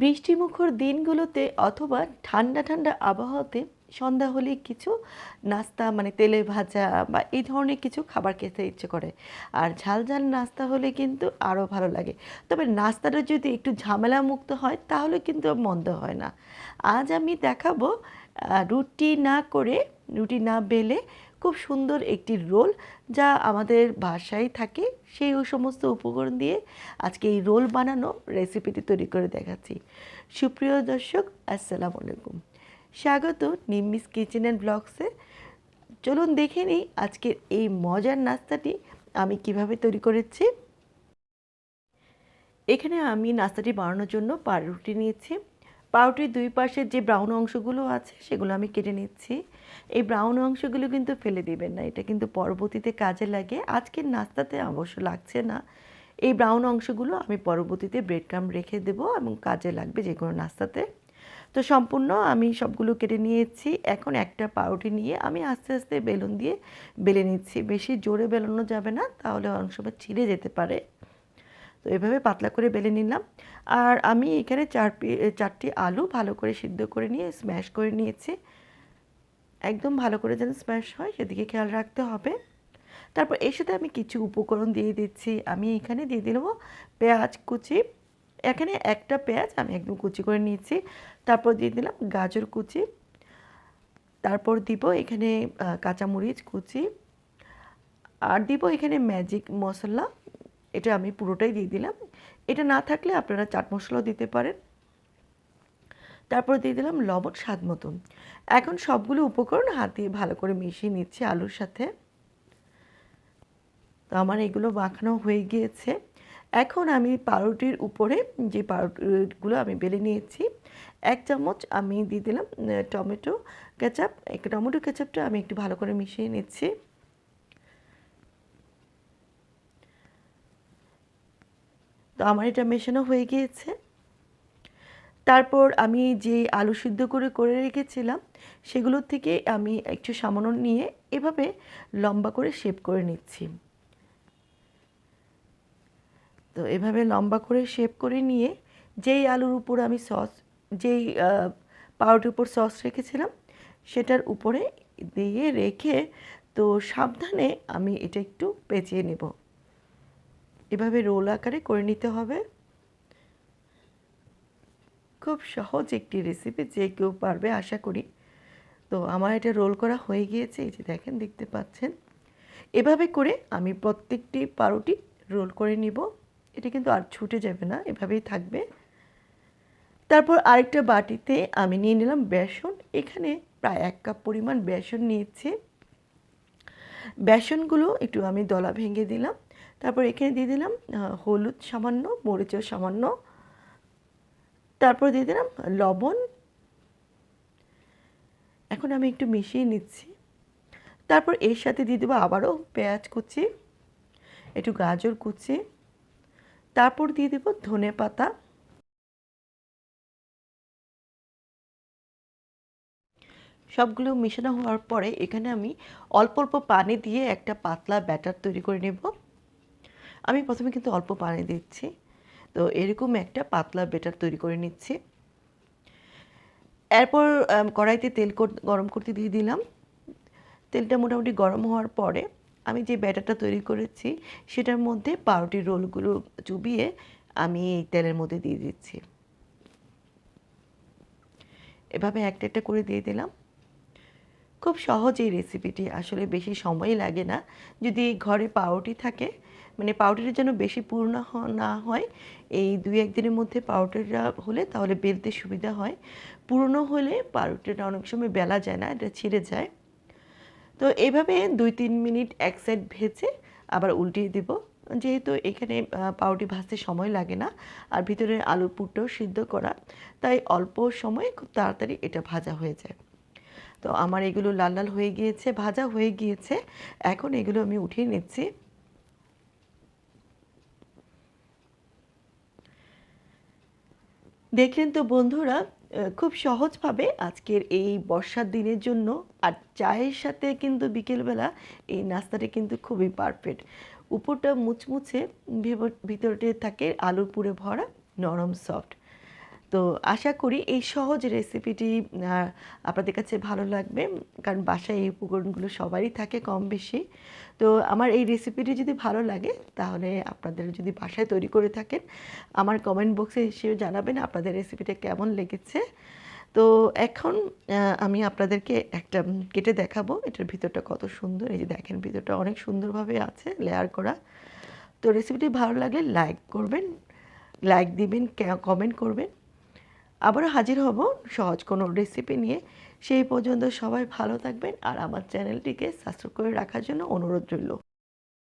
বৃষ্টিমুখর দিনগুলোতে অথবা ঠান্ডা ঠান্ডা আবহাওয়াতে সন্ধ্যা হলেই কিছু নাস্তা মানে তেলে ভাজা বা এই ধরনের কিছু খাবার খেতে ইচ্ছে করে। আর ঝাল ঝাল নাস্তা হলে কিন্তু আরও ভালো লাগে। তবে নাস্তাটা যদি একটু ঝামেলা মুক্ত হয়, তাহলে কিন্তু মন্দ হয় না। আজ আমি দেখাবো রুটি না করে রুটি না বেলে খুব সুন্দর একটি রোল যা আমাদের ভাষায় থাকে, সেই সমস্ত উপকরণ দিয়ে আজকে এই রোল বানানো রেসিপিটি তৈরি করে দেখাচ্ছি। সুপ্রিয় দর্শক, আসসালামু আলাইকুম। স্বাগত নিম্মিস কিচেন অ্যান্ড ব্লগসে। চলুন দেখে নিই আজকের এই মজার নাস্তাটি আমি কীভাবে তৈরি করেছি। এখানে আমি নাস্তাটি বানানোর জন্য পাউরুটি নিয়েছি। পাউরুটির দুই পাশের যে ব্রাউন অংশগুলো আছে, সেগুলো আমি কেটে নিচ্ছি। এই ব্রাউন অংশগুলো কিন্তু ফেলে দিবেন না, এটা কিন্তু পরবর্তীতে কাজে লাগে। আজকের নাস্তাতে অবশ্য লাগছে না। এই ব্রাউন অংশগুলো আমি পরবর্তীতে ব্রেড ক্রাম রেখে দেবো এবং কাজে লাগবে যে কোনো নাস্তাতে। তো সম্পূর্ণ আমি সবগুলো কেটে নিয়েছি। এখন একটা পাউরুটি নিয়ে আমি আস্তে আস্তে বেলুন দিয়ে বেলে নিচ্ছি। বেশি জোরে বেলানো যাবে না, তাহলে অনেক সময় ছিঁড়ে যেতে পারে। তো এভাবে পাতলা করে বেলে নিলাম। আর আমি এখানে চার চারটি আলু ভালো করে সিদ্ধ করে নিয়ে স্ম্যাশ করে নিয়েছি। একদম ভালো করে যেন স্ম্যাশ হয়, সেদিকে খেয়াল রাখতে হবে। তারপর এর সাথে আমি কিছু উপকরণ দিয়ে দিচ্ছি। আমি এখানে দিয়ে দিলাম পেঁয়াজ কুচি। এখানে একটা পেঁয়াজ আমি একদম কুচি করে নিয়েছি। তারপর দিয়ে দিলাম গাজর কুচি। তারপর দিব এখানে কাঁচামরিচ কুচি। আর দিব এখানে ম্যাজিক মশলা। এটা আমি পুরোটাই দিয়ে দিলাম। এটা না থাকলে আপনারা চাট মশলাও দিতে পারেন। তারপর দিয়ে দিলাম লবণ, স্বাদ মতন এখন সবগুলো উপকরণ হাত দিয়ে ভালো করে মিশিয়ে নিচ্ছি আলুর সাথে। তো আমার এগুলো মাখানো হয়ে গিয়েছে। এখন আমি পাউরুটির উপরে যে পাউরুটিগুলো আমি বেলে নিয়েছি, এক চামচ আমি দিয়ে দিলাম টমেটো কেচাপ। টমেটো কেচাপটা আমি একটু ভালো করে মিশিয়ে নিচ্ছি। তো আমার এটা মেশানো হয়ে গিয়েছে। তারপর আমি যে আলু সিদ্ধ করে করে রেখেছিলাম সেগুলোর থেকে আমি একটু সামান্য নিয়ে এভাবে লম্বা করে শেপ করে নিচ্ছি। তো এভাবে লম্বা করে শেপ করে নিয়ে যেই আলুর উপর আমি সস, যেই পাউরুটির উপর সস রেখেছিলাম, সেটার উপরে দিয়ে রেখে তো সাবধানে আমি এটা একটু পেঁচিয়ে নেব। এভাবে রোল আকারে করে নিতে হবে। খুব সহজ একটি রেসিপি যে কেউ পারবে, আশা করি। তো আমার এটা রোল করা হয়ে গিয়েছে, এই যে দেখেন, দেখতে পাচ্ছেন। এভাবে করে আমি প্রত্যেকটি পাউরুটি রোল করে নিব। এটা কিন্তু আর ছুটে যাবে না, এভাবেই থাকবে। তারপর আরেকটা বাটিতে আমি নিয়ে নিলাম বেসন। এখানে প্রায় এক কাপ পরিমাণ বেসন নিয়েছি। বেসনগুলো একটু আমি দলা ভেঙে দিলাম। তারপর এখানে দিয়ে দিলাম হলুদ সামান্য, মরিচও সামান্য। তারপর দিয়ে দিলাম লবণ। এখন আমি একটু মিশিয়ে নিচ্ছি। তারপর এর সাথে দিয়ে দেবো আবারও পেঁয়াজ কুচি, একটু গাজর কুচি। তারপর দিয়ে দেবো ধনে পাতা। সবগুলো মেশানো হওয়ার পরে এখানে আমি অল্প অল্প পানি দিয়ে একটা পাতলা ব্যাটার তৈরি করে নেব। আমি প্রথমে কিন্তু অল্প পানি দিচ্ছি। তো এরকম একটা পাতলা ব্যাটার তৈরি করে নিচ্ছি। এরপর কড়াইতে তেল গরম করতে দিয়ে দিলাম। তেলটা মোটামুটি গরম হওয়ার পরে আমি যে ব্যাটারটা তৈরি করেছি, সেটার মধ্যে পাউরুটির রোলগুলো চুবিয়ে আমি এই তেলের মধ্যে দিয়ে দিচ্ছি। এভাবে একটা একটা করে দিয়ে দিলাম। খুব সহজ এই রেসিপিটি আসলে বেশি সময় লাগে না। যদি ঘরে পাউরুটি থাকে মানে পাউরুটিটা যেন বেশি পুরনো হ- না হয় এই দুই একদিনের মধ্যে পাউরুটিটা হলে তাহলে বেলতে সুবিধা হয়। পুরনো হলে পাউরুটিটা অনেক সময় বেলা যায় না এটা ছিঁড়ে যায়। তো এইভাবে দুই তিন মিনিট এক সাইড ভেজে আবার উল্টিয়ে দেব। যেহেতু এখানে আহ, পাউরুটি ভাজতে সময় লাগে না আর ভিতরে আলু পুরটাও সিদ্ধ করা তাই অল্প সময়ে খুব তাড়াতাড়ি এটা ভাজা হয়ে যায়। তো আমার এগুলো লাল লাল হয়ে গিয়েছে ভাজা হয়ে গিয়েছে এখন এগুলো আমি উঠিয়ে নিচ্ছি। দেখলেন তো বন্ধুরা খুব সহজভাবে আজকের এই বর্ষার দিনের জন্য আর চায়ের সাথে কিন্তু বিকেলবেলা এই নাস্তাটা কিন্তু খুবই পারফেক্ট উপরটা মুচমুচে ভেব- ভিতরটা থাকে আলুর পুরে ভরা নরম সফট তো আশা করি এই সহজ রেসিপিটি আপনাদের কাছে ভালো লাগবে, কারণ বাসায় এই উপকরণগুলো সবারই থাকে কম বেশি তো আমার এই রেসিপিটি যদি ভালো লাগে, তাহলে আপনাদের যদি বাসায় তৈরি করে থাকেন, আমার কমেন্ট বক্সে এসে জানাবেন আপনাদের রেসিপিটা কেমন লেগেছে। তো এখন আমি আপনাদেরকে একটা কেটে দেখাবো, এটার ভিতরটা কত সুন্দর, এই যে দেখেন ভিতরটা অনেক সুন্দরভাবে আছে লেয়ার করা। তো রেসিপিটি ভালো লাগলে লাইক করবেন লাইক দিবেন কমেন্ট করবেন। আবারও হাজির হব সহজ কোনো রেসিপি নিয়ে। সেই পর্যন্ত সবাই ভালো থাকবেন আর আমার চ্যানেলটিকে সাবস্ক্রাইব করে রাখার জন্য অনুরোধ রইল।